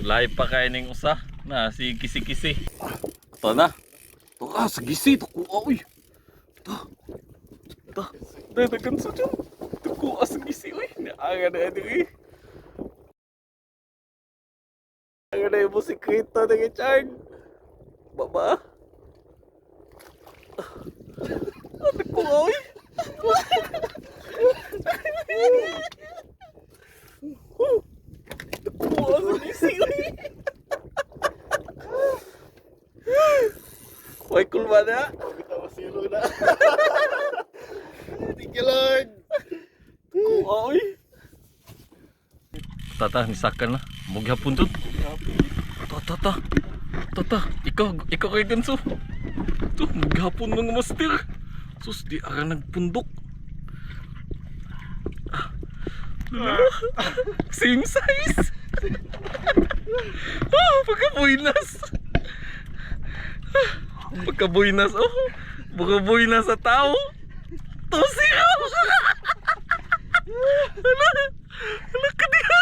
Lahi pa kaya ning usa na si kisi-kisi. Ito na. Ito ka, sa gisi. Ito ko, oy. Ito. Ito. Ito, ito kanso dyan. Ito ko, sa gisi, oy. Naaga na yan, eh. Naaga na yung musikrito na yung. Baba. Ito ko, oy. Ito ko, sa gisi, oy. Hoy, kulma na. Kita masiro na. Thank you Lord. Kuoy. Tata, misakan na. Mugya puntut. Tata, tata. Tata, ikaw, ikaw kay ganso. Ito, maghapon mga master. Sus, di ara nagpundok. Ah, lala. Same size. ah, pagkabuinas. Pagkabuinas, oh. Pagkabuinas sa tao. Tosi ka. Hala. Hala ka diha.